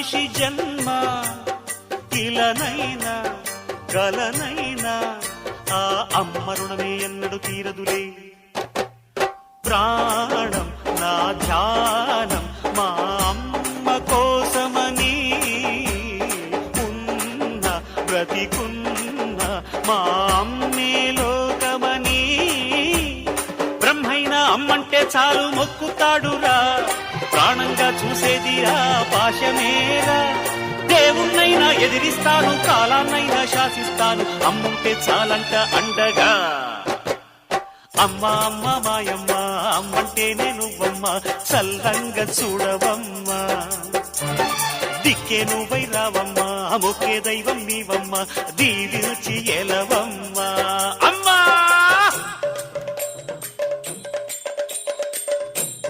మనిషి జన్మ ఇలనైనా గలనైనా ఆ అమ్మ రుణమే ఎన్నడు తీరదులే. ప్రాణం నా ధ్యానం మా అమ్మ కోసమని ఉన్న బ్రతికున్న మా అమ్మే బ్రహ్మైనా అమ్మంటే చాలు మొక్కుతాడురా. ప్రాణంగా చూసేది ఆ పాశమేరా. దేవుణ్ణైనా ఎదిరిస్తాను కాలాన్నైనా శాసిస్తాను అమ్ముంటే చాలంట అండగా. అమ్మ అమ్మ మాయమ్మ అమ్మంటేనే నువ్వమ్మ చల్లంగా చూడవమ్మా. దిక్కే నువ్వై రావమ్మా మొక్కే దైవం నీవమ్మ దీవించి ఎలవమ్మా